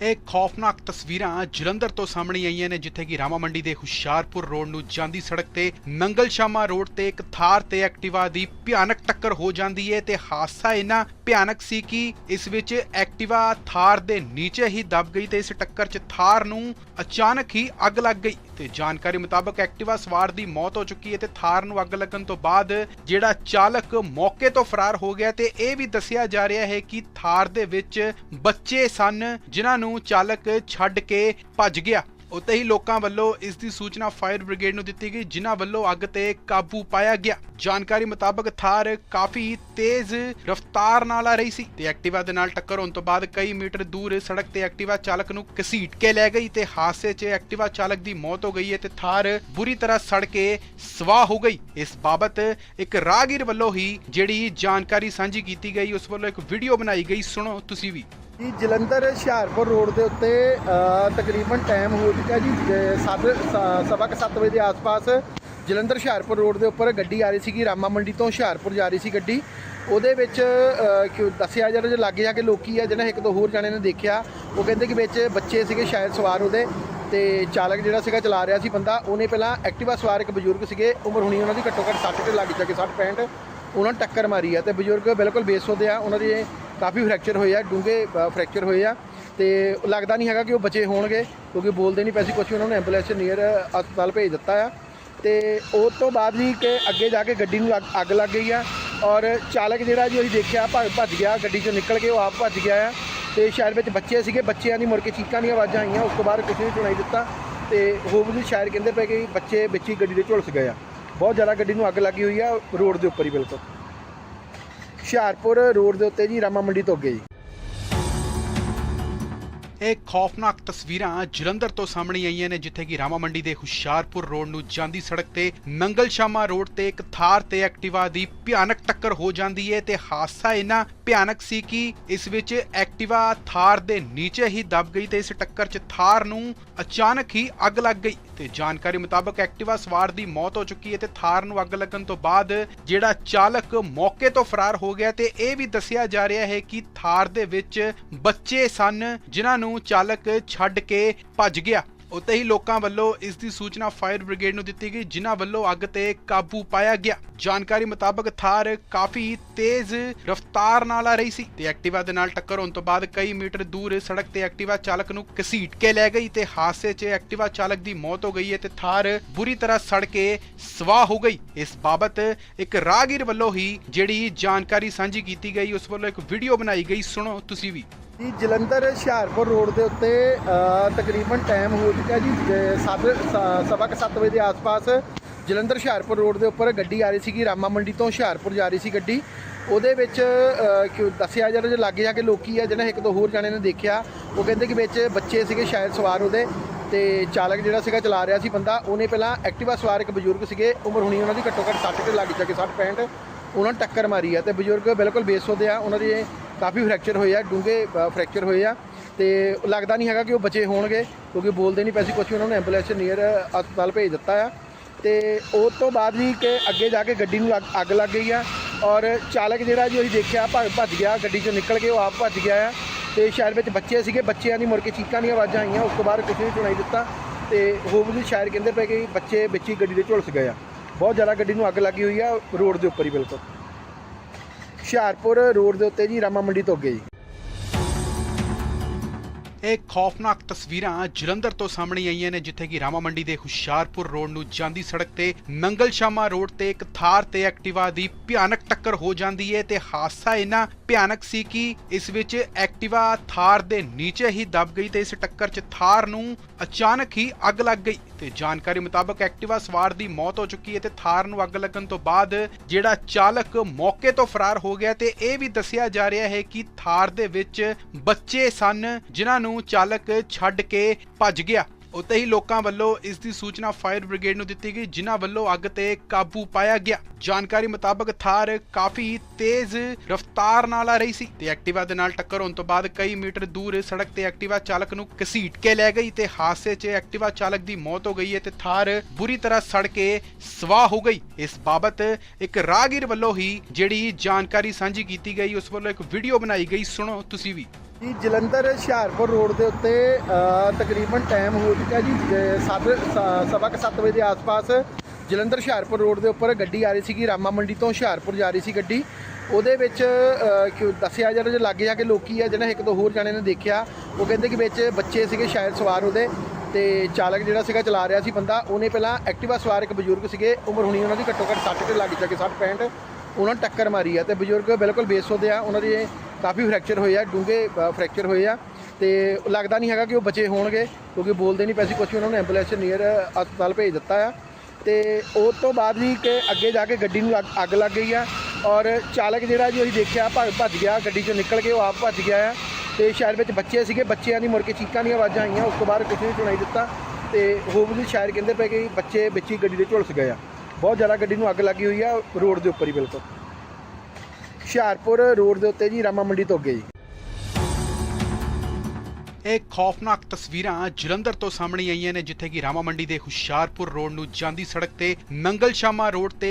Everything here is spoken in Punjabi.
ਇਹ ਖੌਫਨਾਕ ਤਸਵੀਰਾਂ ਜਲੰਧਰ ਤੋਂ ਸਾਹਮਣੇ ਆਈਆਂ ਨੇ, ਜਿੱਥੇ ਕਿ ਰਾਮਾ ਮੰਡੀ ਦੇ ਹੁਸ਼ਿਆਰਪੁਰ ਰੋਡ ਨੂੰ ਜਾਂਦੀ ਸੜਕ ਤੇ ਨੰਗਲ ਸ਼ਾਮਾ ਰੋਡ ਤੇ ਇੱਕ ਥਾਰ ਤੇ ਐਕਟਿਵਾ ਦੀ ਭਿਆਨਕ ਟੱਕਰ ਹੋ ਜਾਂਦੀ ਹੈ ਤੇ ਹਾਦਸਾ ਇੰਨਾ ਭਿਆਨਕ ਸੀ ਕਿ ਇਸ ਵਿੱਚ ਐਕਟਿਵਾ ਥਾਰ ਦੇ ਨੀਚੇ ਹੀ ਦਬ ਗਈ ਤੇ ਇਸ ਟੱਕਰ 'ਚ ਥਾਰ ਨੂੰ ਅਚਾਨਕ ਹੀ ਅੱਗ ਲੱਗ ਗਈ। ਤੇ ਜਾਣਕਾਰੀ ਮੁਤਾਬਕ ਐਕਟਿਵਾ ਸਵਾਰ ਦੀ ਮੌਤ ਹੋ ਚੁੱਕੀ ਹੈ ਤੇ ਥਾਰ ਨੂੰ ਅੱਗ ਲੱਗਣ ਤੋਂ ਬਾਅਦ ਜਿਹੜਾ ਚਾਲਕ ਮੌਕੇ ਤੋਂ ਫਰਾਰ ਹੋ ਗਿਆ ਤੇ ਇਹ ਵੀ ਦੱਸਿਆ ਜਾ ਰਿਹਾ ਹੈ ਕਿ ਥਾਰ ਦੇ ਵਿੱਚ ਬੱਚੇ ਸਨ, ਜਿਨ੍ਹਾਂ ਨੂੰ ਚਾਲਕ ਛੱਡ ਕੇ ਭੱਜ ਗਿਆ। ਉੱਤੇ ਹੀ ਲੋਕਾਂ ਵੱਲੋਂ ਇਸ ਦੀ ਸੂਚਨਾ ਫਾਇਰ ਬ੍ਰਿਗੇਡ ਨੂੰ ਦਿੱਤੀ ਗਈ, ਜਿਨ੍ਹਾਂ ਵੱਲੋਂ ਅੱਗ ਤੇ ਕਾਬੂ ਪਾਇਆ ਗਿਆ। ਜਾਣਕਾਰੀ ਮੁਤਾਬਕ ਥਾਰ ਕਾਫੀ ਤੇਜ਼ ਰਫ਼ਤਾਰ ਨਾਲ ਆ ਰਹੀ ਸੀ ਤੇ ਐਕਟਿਵਾ ਦੇ ਨਾਲ ਟੱਕਰ ਹੋਣ ਤੋਂ ਬਾਅਦ ਕਈ ਮੀਟਰ ਦੂਰ ਸੜਕ ਤੇ ਐਕਟਿਵਾ ਚਾਲਕ ਨੂੰ ਘਸੀਟ ਕੇ ਲੈ ਗਈ ਤੇ ਹਾਦਸੇ 'ਚ ਐਕਟਿਵਾ ਚਾਲਕ ਦੀ ਮੌਤ ਹੋ ਗਈ ਹੈ ਤੇ ਥਾਰ ਬੁਰੀ ਤਰ੍ਹਾਂ ਸੜ ਕੇ ਸਵਾਹ ਹੋ ਗਈ। ਇਸ ਬਾਬਤ ਇੱਕ ਰਾਹਗੀਰ ਵੱਲੋਂ ਹੀ ਜਿਹੜੀ ਜਾਣਕਾਰੀ ਸਾਂਝੀ ਕੀਤੀ ਗਈ, ਉਸ ਵੱਲੋਂ ਇੱਕ ਵੀਡੀਓ ਬਣਾਈ ਗਈ। ਸੁਣੋ, ਤੁਸੀਂ ਵੀ। ਜੀ ਜਲੰਧਰ ਹੁਸ਼ਿਆਰਪੁਰ ਰੋਡ ਦੇ ਉੱਤੇ ਤਕਰੀਬਨ ਟਾਈਮ ਹੋ ਚੁੱਕਾ ਜੀ ਜ- ਸੱਤ- ਸ- ਸਵਾ ਕੁ ਸੱਤ ਵਜੇ ਦੇ ਆਸ-ਪਾਸ ਜਲੰਧਰ ਹੁਸ਼ਿਆਰਪੁਰ ਰੋਡ ਦੇ ਉੱਪਰ ਗੱਡੀ ਆ ਰਹੀ ਸੀਗੀ ਰਾਮਾ ਮੰਡੀ ਤੋਂ ਹੁਸ਼ਿਆਰਪੁਰ ਜਾ ਰਹੀ ਸੀ ਗੱਡੀ। ਉਹਦੇ ਵਿੱਚ ਅ, ਦੱਸਿਆ ਜਾ ਰਿਹਾ ਜੇ ਲਾਗੇ ਜਾ ਕੇ ਲੋਕੀ ਆ ਜਿਹਨਾਂ ਇੱਕ ਦੋ ਹੋਰ ਜਾਣੇ ਨੇ ਦੇਖਿਆ ਉਹ ਕਹਿੰਦੇ ਕਿ ਵਿੱਚ ਬੱਚੇ ਸੀਗੇ ਸ਼ਾਇਦ ਸਵਾਰ ਉਹਦੇ ਤੇ ਚਾਲਕ ਜਿਹੜਾ ਸੀਗਾ ਚਲਾ ਰਿਹਾ ਸੀ ਬੰਦਾ ਉਹਨੇ ਪਹਿਲਾਂ ਐਕਟਿਵਾ ਸਵਾਰ ਇੱਕ ਬਜ਼ੁਰਗ ਸੀਗੇ ਉਮਰ ਹੋਣੀ ਉਹਨਾਂ ਦੀ ਘੱਟੋ ਘੱਟ 60 ਤੇ ਲੱਗ ਜਾ ਕੇ 60 65 ਉਹਨਾਂ ਨੂੰ ਟੱਕਰ ਮਾਰੀ ਆ ਤੇ ਬਜ਼ੁਰਗ ਬਿਲਕੁਲ ਬੇਸੁੱਧ ਆ ਉਹਨਾਂ ਦੇ ਕਾਫੀ ਫ੍ਰੈਕਚਰ ਹੋਏ ਆ, ਡੂੰਘੇ ਫ੍ਰੈਕਚਰ ਹੋਏ ਆ ਤੇ ਲੱਗਦਾ ਨਹੀਂ ਹੈਗਾ ਕਿ ਉਹ ਬਚੇ ਹੋਣਗੇ, ਕਿਉਂਕਿ ਬੋਲਦੇ ਨਹੀਂ ਪੈਸੇ ਕੁਛ ਉਹਨਾਂ ਨੂੰ ਐਂਬੂਲੈਂਸ ਨੀਅਰ ਹਸਪਤਾਲ ਭੇਜ ਦਿੱਤਾ ਆ। ਤੇ ਉਸ ਤੋਂ ਬਾਅਦ ਜੀ ਕਿ ਅੱਗੇ ਜਾ ਕੇ ਗੱਡੀ ਨੂੰ ਅੱਗ- ਅੱਗ ਲੱਗ ਗਈ ਆ ਔਰ ਚਾਲਕ ਜਿਹੜਾ ਜੀ ਅਸੀਂ ਦੇਖਿਆ, ਭੱਜ ਭੱਜ ਗਿਆ, ਗੱਡੀ ਚੋਂ ਨਿਕਲ ਕੇ ਉਹ ਆਪ ਭੱਜ ਗਿਆ ਆ। ਤੇ ਸ਼ਹਿਰ ਵਿੱਚ ਬੱਚੇ ਸੀਗੇ, ਬੱਚਿਆਂ ਦੀ ਮੁੜ ਕੇ ਚੀਕਾਂ ਦੀਆਂ ਆਵਾਜ਼ਾਂ ਆਈਆਂ, ਉਸ ਤੋਂ ਬਾਅਦ ਕੁਝ ਨਹੀਂ ਸੁਣਾਈ ਦਿੱਤਾ। ਤੇ ਹੋਰ ਵੀ ਸ਼ਾਇਰ ਕਹਿੰਦੇ ਪਏ ਕਿ ਬੱਚੇ ਵਿੱਚ ਹੀ ਗੱਡੀ ਦੇ ਝੁਲਸ ਗਏ ਆ। ਬਹੁਤ ਜ਼ਿਆਦਾ ਗੱਡੀ ਨੂੰ ਅੱਗ ਲੱਗੀ ਹੋਈ ਆ, ਰੋਡ ਦੇ ਉੱਪਰ ਹੀ ਬਿਲਕੁਲ। ਹੁਸ਼ਿਆਰਪੁਰ ਰੋਡ ਦੇ ਉੱਤੇ ਜੀ ਰਾਮਾ ਮੰਡੀ ਤੋਂ ਅੱਗੇ ਜੀ। ਇਹ ਖੌਫਨਾਕ ਤਸਵੀਰਾਂ ਜਲੰਧਰ ਤੋਂ ਸਾਹਮਣੇ ਆਈਆਂ ਨੇ, ਜਿੱਥੇ ਕਿ ਰਾਮਾ ਮੰਡੀ ਦੇ ਹੁਸ਼ਿਆਰਪੁਰ ਰੋਡ ਨੂੰ ਜਾਂਦੀ ਸੜਕ ਤੇ ਨੰਗਲ ਸ਼ਾਮਾ ਰੋਡ ਤੇ ਇੱਕ ਥਾਰ ਤੇ ਐਕਟਿਵਾ ਦੀ ਭਿਆਨਕ ਟੱਕਰ ਹੋ ਜਾਂਦੀ ਹੈ ਤੇ ਹਾਦਸਾ ਇੰਨਾ ਭਿਆਨਕ ਸੀ ਕਿ ਇਸ ਵਿੱਚ ਐਕਟਿਵਾ ਥਾਰ ਦੇ ਨੀਚੇ ਹੀ ਦਬ ਗਈ ਤੇ ਇਸ ਟੱਕਰ 'ਚ ਥਾਰ ਨੂੰ ਅਚਾਨਕ ਹੀ ਅੱਗ ਲੱਗ ਗਈ ਤੇ ਜਾਣਕਾਰੀ ਮੁਤਾਬਕ ਐਕਟਿਵਾ ਸਵਾਰ ਦੀ ਮੌਤ ਹੋ ਚੁੱਕੀ ਹੈ ਤੇ ਥਾਰ ਨੂੰ ਅੱਗ ਲੱਗਣ ਤੋਂ ਬਾਅਦ ਜਿਹੜਾ ਚਾਲਕ ਮੌਕੇ ਤੋਂ ਫਰਾਰ ਹੋ ਗਿਆ ਤੇ ਇਹ ਵੀ ਦੱਸਿਆ ਜਾ ਰਿਹਾ ਹੈ ਕਿ ਥਾਰ ਦੇ ਵਿੱਚ ਬੱਚੇ ਸਨ, ਜਿਨ੍ਹਾਂ ਨੂੰ ਚਾਲਕ ਛੱਡ ਕੇ ਭੱਜ ਗਿਆ। ਉੱਤੇ ਹੀ ਲੋਕਾਂ ਵੱਲੋਂ ਇਸ ਦੀ ਸੂਚਨਾ ਫਾਇਰ ਬ੍ਰਿਗੇਡ ਨੂੰ ਦਿੱਤੀ ਗਈ, ਜਿਨ੍ਹਾਂ ਵੱਲੋਂ ਅੱਗ ਤੇ ਕਾਬੂ ਪਾਇਆ ਗਿਆ। ਜਾਣਕਾਰੀ ਮੁਤਾਬਕ ਥਾਰ ਕਾਫੀ ਤੇਜ਼ ਰਫ਼ਤਾਰ ਨਾਲ ਆ ਰਹੀ ਸੀ ਤੇ ਐਕਟਿਵਾ ਦੇ ਨਾਲ ਟੱਕਰ ਹੋਣ ਤੋਂ ਬਾਅਦ ਕਈ ਮੀਟਰ ਦੂਰ ਸੜਕ ਤੇ ਐਕਟਿਵਾ ਚਾਲਕ ਨੂੰ ਘਸੀਟ ਕੇ ਲੈ ਗਈ ਤੇ ਹਾਦਸੇ 'ਚ ਐਕਟਿਵਾ ਚਾਲਕ ਦੀ ਮੌਤ ਹੋ ਗਈ ਹੈ ਤੇ ਥਾਰ ਬੁਰੀ ਤਰ੍ਹਾਂ ਸੜ ਕੇ ਸਵਾਹ ਹੋ ਗਈ। ਇਸ ਬਾਬਤ ਇੱਕ ਰਾਹਗੀਰ ਵੱਲੋਂ ਹੀ ਜਿਹੜੀ ਜਾਣਕਾਰੀ ਸਾਂਝੀ ਕੀਤੀ ਗਈ, ਉਸ ਵੱਲੋਂ ਇੱਕ ਵੀਡੀਓ ਬਣਾਈ ਗਈ। ਸੁਣੋ, ਤੁਸੀਂ ਵੀ। ਜੀ ਜਲੰਧਰ ਹੁਸ਼ਿਆਰਪੁਰ ਰੋਡ ਦੇ ਉੱਤੇ ਤਕਰੀਬਨ ਟਾਈਮ ਹੋ ਚੁੱਕਿਆ ਜੀ ਜ- ਸੱਤ- ਸ- ਸਵਾ ਕੁ ਸੱਤ ਵਜੇ ਦੇ ਆਸ-ਪਾਸ ਜਲੰਧਰ ਹੁਸ਼ਿਆਰਪੁਰ ਰੋਡ ਦੇ ਉੱਪਰ ਗੱਡੀ ਆ ਰਹੀ ਸੀਗੀ ਰਾਮਾ ਮੰਡੀ ਤੋਂ ਹੁਸ਼ਿਆਰਪੁਰ ਜਾ ਰਹੀ ਸੀ ਗੱਡੀ। ਉਹਦੇ ਵਿੱਚ ਅ, ਕਿਉਂ ਦੱਸਿਆ ਜਾ ਰਿਹਾ ਜੇ ਲਾਗੇ ਜਾ ਕੇ ਲੋਕੀ ਆ ਜਿਹਨਾਂ ਇੱਕ ਦੋ ਹੋਰ ਜਾਣੇ ਨੇ ਦੇਖਿਆ ਉਹ ਕਹਿੰਦੇ ਕਿ ਵਿੱਚ ਬੱਚੇ ਸੀਗੇ ਸ਼ਾਇਦ ਸਵਾਰ ਉਹਦੇ ਤੇ ਚਾਲਕ ਜਿਹੜਾ ਸੀਗਾ ਚਲਾ ਰਿਹਾ ਸੀ ਬੰਦਾ ਉਹਨੇ ਪਹਿਲਾਂ ਐਕਟਿਵਾ ਸਵਾਰ ਇੱਕ ਬਜ਼ੁਰਗ ਸੀਗੇ ਉਮਰ ਹੋਣੀ ਉਹਨਾਂ ਦੀ ਘੱਟੋ ਘੱਟ 60 ਤੇ ਲੱਗ ਜਾ ਕੇ 60 65 ਉਹਨਾਂ ਨੂੰ ਟੱਕਰ ਮਾਰੀ ਆ ਤੇ ਬਜ਼ੁਰਗ ਬਿਲਕੁਲ ਬੇਸੁੱਧ ਆ ਉਹਨਾਂ ਦੇ ਕਾਫੀ ਫ੍ਰੈਕਚਰ ਹੋਏ ਆ, ਡੂੰਘੇ ਫ੍ਰੈਕਚਰ ਹੋਏ ਆ ਤੇ ਲੱਗਦਾ ਨਹੀਂ ਹੈਗਾ ਕਿ ਉਹ ਬਚੇ ਹੋਣਗੇ, ਕਿਉਂਕਿ ਬੋਲਦੇ ਨਹੀਂ ਪੈਸੀ ਕੁਛ ਉਹਨਾਂ ਨੂੰ ਐਂਬੂਲੈਂਸ ਨੀਅਰ ਹਸਪਤਾਲ ਭੇਜ ਦਿੱਤਾ ਆ। ਤੇ ਉਸ ਤੋਂ ਬਾਅਦ ਵੀ ਕਿ ਅੱਗੇ ਜਾ ਕੇ ਗੱਡੀ ਨੂੰ ਅੱਗ- ਅੱਗ ਲੱਗ ਗਈ ਆ ਔਰ ਚਾਲਕ ਜਿਹੜਾ ਜੀ ਅਸੀਂ ਦੇਖਿਆ, ਭੱਜ ਭੱਜ ਗਿਆ, ਗੱਡੀ ਚੋਂ ਨਿਕਲ ਕੇ ਉਹ ਆਪ ਭੱਜ ਗਿਆ ਆ ਤੇ ਸ਼ਹਿਰ ਵਿੱਚ ਬੱਚੇ ਸੀਗੇ, ਬੱਚਿਆਂ ਦੀ ਮੁੜ ਕੇ ਚੀਕਾਂ ਦੀਆਂ ਆਵਾਜ਼ਾਂ ਆਈਆਂ, ਉਸ ਤੋਂ ਬਾਅਦ ਕੁਝ ਨਹੀਂ ਸੁਣਾਈ ਦਿੱਤਾ ਤੇ ਹੋਰ ਵੀ ਸ਼ਾਇਰ ਕਹਿੰਦੇ ਪਏ ਕਿ ਬੱਚੇ ਵਿੱਚ ਹੀ ਗੱਡੀ ਦੇ ਝੁਲਸ ਗਏ ਆ। ਬਹੁਤ ਜ਼ਿਆਦਾ ਗੱਡੀ ਨੂੰ ਅੱਗ ਲੱਗੀ ਹੋਈ ਆ ਰੋਡ ਦੇ ਉੱਪਰ ਹੀ ਬਿਲਕੁਲ। ਹੁਸ਼ਿਆਰਪੁਰ ਰੋਡ ਦੇ ਉੱਤੇ ਜੀ ਰਾਮਾ ਮੰਡੀ ਤੋਂ ਅੱਗੇ ਜੀ। ਇਹ ਖੌਫਨਾਕ ਤਸਵੀਰਾਂ ਜਲੰਧਰ ਤੋਂ ਸਾਹਮਣੇ ਆਈਆਂ ਨੇ, ਜਿੱਥੇ ਕਿ ਰਾਮਾ ਮੰਡੀ ਦੇ ਹੁਸ਼ਿਆਰਪੁਰ ਰੋਡ ਨੂੰ ਜਾਂਦੀ ਸੜਕ ਤੇ ਨੰਗਲ ਸ਼ਾਮਾ ਰੋਡ ਤੇ ਇੱਕ ਥਾਰ ਤੇ ਐਕਟਿਵਾ ਦੀ ਭਿਆਨਕ ਟੱਕਰ ਹੋ ਜਾਂਦੀ ਹੈ ਤੇ ਹਾਦਸਾ ਇੰਨਾ ਭਿਆਨਕ ਸੀ ਕਿ ਇਸ ਵਿੱਚ ਐਕਟਿਵਾ ਥਾਰ ਦੇ ਨੀਚੇ ਹੀ ਦਬ ਗਈ ਤੇ ਇਸ ਟੱਕਰ 'ਚ ਥਾਰ ਨੂੰ ਅਚਾਨਕ ਹੀ ਅੱਗ ਲੱਗ ਗਈ ਤੇ ਜਾਣਕਾਰੀ ਮੁਤਾਬਕ ਐਕਟਿਵਾ ਸਵਾਰ ਦੀ ਮੌਤ ਹੋ ਚੁੱਕੀ ਹੈ ਤੇ ਥਾਰ ਨੂੰ ਅੱਗ ਲੱਗਣ ਤੋਂ ਬਾਅਦ ਜਿਹੜਾ ਚਾਲਕ ਮੌਕੇ ਤੋਂ ਫਰਾਰ ਹੋ ਗਿਆ ਤੇ ਇਹ ਵੀ ਦੱਸਿਆ ਜਾ ਰਿਹਾ ਹੈ ਕਿ ਥਾਰ ਦੇ ਵਿੱਚ ਬੱਚੇ ਸਨ, ਜਿਨ੍ਹਾਂ ਨੂੰ ਚਾਲਕ ਛੱਡ ਕੇ ਭੱਜ ਗਿਆ। ਉੱਤੇ ਹੀ ਲੋਕਾਂ ਵੱਲੋਂ ਇਸ ਦੀ ਸੂਚਨਾ ਫਾਇਰ ਬ੍ਰਿਗੇਡ ਨੂੰ ਦਿੱਤੀ ਗਈ, ਜਿਨ੍ਹਾਂ ਵੱਲੋਂ ਅੱਗ ਤੇ ਕਾਬੂ ਪਾਇਆ ਗਿਆ। ਜਾਣਕਾਰੀ ਮੁਤਾਬਕ ਥਾਰ ਕਾਫੀ ਤੇਜ਼ ਰਫ਼ਤਾਰ ਨਾਲ ਆ ਰਹੀ ਸੀ ਤੇ ਐਕਟਿਵਾ ਦੇ ਨਾਲ ਟੱਕਰ ਹੋਣ ਤੋਂ ਬਾਅਦ ਕਈ ਮੀਟਰ ਦੂਰ ਸੜਕ ਤੇ ਐਕਟਿਵਾ ਚਾਲਕ ਨੂੰ ਘਸੀਟ ਕੇ ਲੈ ਗਈ ਤੇ ਹਾਦਸੇ 'ਚ ਐਕਟਿਵਾ ਚਾਲਕ ਦੀ ਮੌਤ ਹੋ ਗਈ ਹੈ ਤੇ ਥਾਰ ਬੁਰੀ ਤਰ੍ਹਾਂ ਸੜ ਕੇ ਸਵਾਹ ਹੋ ਗਈ। ਇਸ ਬਾਬਤ ਇੱਕ ਰਾਹਗੀਰ ਵੱਲੋਂ ਹੀ ਜਿਹੜੀ ਜਾਣਕਾਰੀ ਸਾਂਝੀ ਕੀਤੀ ਗਈ, ਉਸ ਵੱਲੋਂ ਇੱਕ ਵੀਡੀਓ ਬਣਾਈ ਗਈ। ਸੁਣੋ, ਤੁਸੀਂ ਵੀ। ਜੀ, ਜਲੰਧਰ ਹੁਸ਼ਿਆਰਪੁਰ ਰੋਡ ਦੇ ਉੱਤੇ ਤਕਰੀਬਨ ਟਾਈਮ ਹੋ ਚੁੱਕਾ ਜੀ, ਜ- ਸੱਤ, ਸ- ਸਵਾ ਕੁ ਸੱਤ ਵਜੇ ਦੇ ਆਸ-ਪਾਸ ਜਲੰਧਰ ਹੁਸ਼ਿਆਰਪੁਰ ਰੋਡ ਦੇ ਉੱਪਰ ਗੱਡੀ ਆ ਰਹੀ ਸੀਗੀ, ਰਾਮਾ ਮੰਡੀ ਤੋਂ ਹੁਸ਼ਿਆਰਪੁਰ ਜਾ ਰਹੀ ਸੀ ਗੱਡੀ। ਉਹਦੇ ਵਿੱਚ ਕਿਉਂ ਦੱਸਿਆ ਜਾ ਰਿਹਾ ਜੇ ਲਾਗੇ ਜਾ ਕੇ ਲੋਕੀ ਆ, ਜਿਹਨਾਂ ਇੱਕ ਦੋ ਹੋਰ ਜਾਣੇ ਨੇ ਦੇਖਿਆ, ਉਹ ਕਹਿੰਦੇ ਕਿ ਵਿੱਚ ਬੱਚੇ ਸੀਗੇ ਸ਼ਾਇਦ ਸਵਾਰ ਉਹਦੇ, ਤੇ ਚਾਲਕ ਜਿਹੜਾ ਸੀਗਾ ਚਲਾ ਰਿਹਾ ਸੀ ਬੰਦਾ, ਉਹਨੇ ਪਹਿਲਾਂ ਐਕਟਿਵਾ ਸਵਾਰ ਇੱਕ ਬਜ਼ੁਰਗ ਸੀਗੇ, ਉਮਰ ਹੋਣੀ ਉਹਨਾਂ ਦੀ ਘੱਟੋ ਘੱਟ 60 ਤੇ ਲੱਗ ਜਾ ਕੇ 60 65 ਉਹਨਾਂ ਨੂੰ ਟੱਕਰ ਮਾਰੀ ਆ, ਤੇ ਬਜ਼ੁਰਗ ਬਿਲਕੁਲ ਬੇਸੁੱਧ ਆ, ਉਹਨਾਂ ਦੇ ਕਾਫੀ ਫ੍ਰੈਕਚਰ ਹੋਏ ਆ, ਡੂੰਘੇ ਫ੍ਰੈਕਚਰ ਹੋਏ ਆ ਤੇ ਲੱਗਦਾ ਨਹੀਂ ਹੈਗਾ ਕਿ ਉਹ ਬਚੇ ਹੋਣਗੇ, ਕਿਉਂਕਿ ਬੋਲਦੇ ਨਹੀਂ ਪੈਸੇ ਕੁਛ ਵੀ, ਉਹਨਾਂ ਨੂੰ ਐਂਬੂਲੈਂਸ ਨੀਅਰ ਹਸਪਤਾਲ ਭੇਜ ਦਿੱਤਾ ਆ। ਤੇ ਉਸ ਤੋਂ ਬਾਅਦ ਜੀ ਕਿ ਅੱਗੇ ਜਾ ਕੇ ਗੱਡੀ ਨੂੰ ਅੱਗ- ਅੱਗ ਲੱਗ ਗਈ ਆ ਔਰ ਚਾਲਕ ਜਿਹੜਾ ਜੀ ਅਸੀਂ ਦੇਖਿਆ, ਭੱਜ ਭੱਜ ਗਿਆ, ਗੱਡੀ ਚੋਂ ਨਿਕਲ ਕੇ ਉਹ ਆਪ ਭੱਜ ਗਿਆ ਆ ਤੇ ਸ਼ਹਿਰ ਵਿੱਚ ਬੱਚੇ ਸੀਗੇ, ਬੱਚਿਆਂ ਦੀ ਮੁੜ ਕੇ ਚੀਕਾਂ ਦੀਆਂ ਆਵਾਜ਼ਾਂ ਆਈਆਂ, ਉਸ ਤੋਂ ਬਾਅਦ ਕੁਝ ਨਹੀਂ ਸੁਣਾਈ ਦਿੱਤਾ ਤੇ ਹੋਪਲੀ ਸ਼ਾਇਦ ਕਹਿੰਦੇ ਪਏ ਕਿ ਬੱਚੇ ਵਿੱਚ ਹੀ ਗੱਡੀ ਦੇ ਝੁਲਸ ਗਏ ਆ। ਬਹੁਤ ਜ਼ਿਆਦਾ ਗੱਡੀ ਨੂੰ ਅੱਗ ਲੱਗੀ ਹੋਈ ਆ ਰੋਡ ਦੇ ਉੱਪਰ ਹੀ ਬਿਲਕੁਲ। ਹੁਸ਼ਿਆਰਪੁਰ ਰੋਡ ਦੇ ਉੱਤੇ ਜੀ ਰਾਮਾ ਮੰਡੀ ਤੋਂ ਅੱਗੇ ਜੀ। ਇਹ ਖੌਫਨਾਕ ਤਸਵੀਰਾਂ ਜਲੰਧਰ ਤੋਂ ਸਾਹਮਣੇ ਆਈਆਂ ਨੇ, ਜਿੱਥੇ ਕਿ ਰਾਮਾ ਮੰਡੀ ਦੇ ਹੁਸ਼ਿਆਰਪੁਰ ਰੋਡ ਨੂੰ ਜਾਂਦੀ ਸੜਕ ਤੇ ਨੰਗਲ ਸ਼ਾਮਾ ਰੋਡ ਤੇ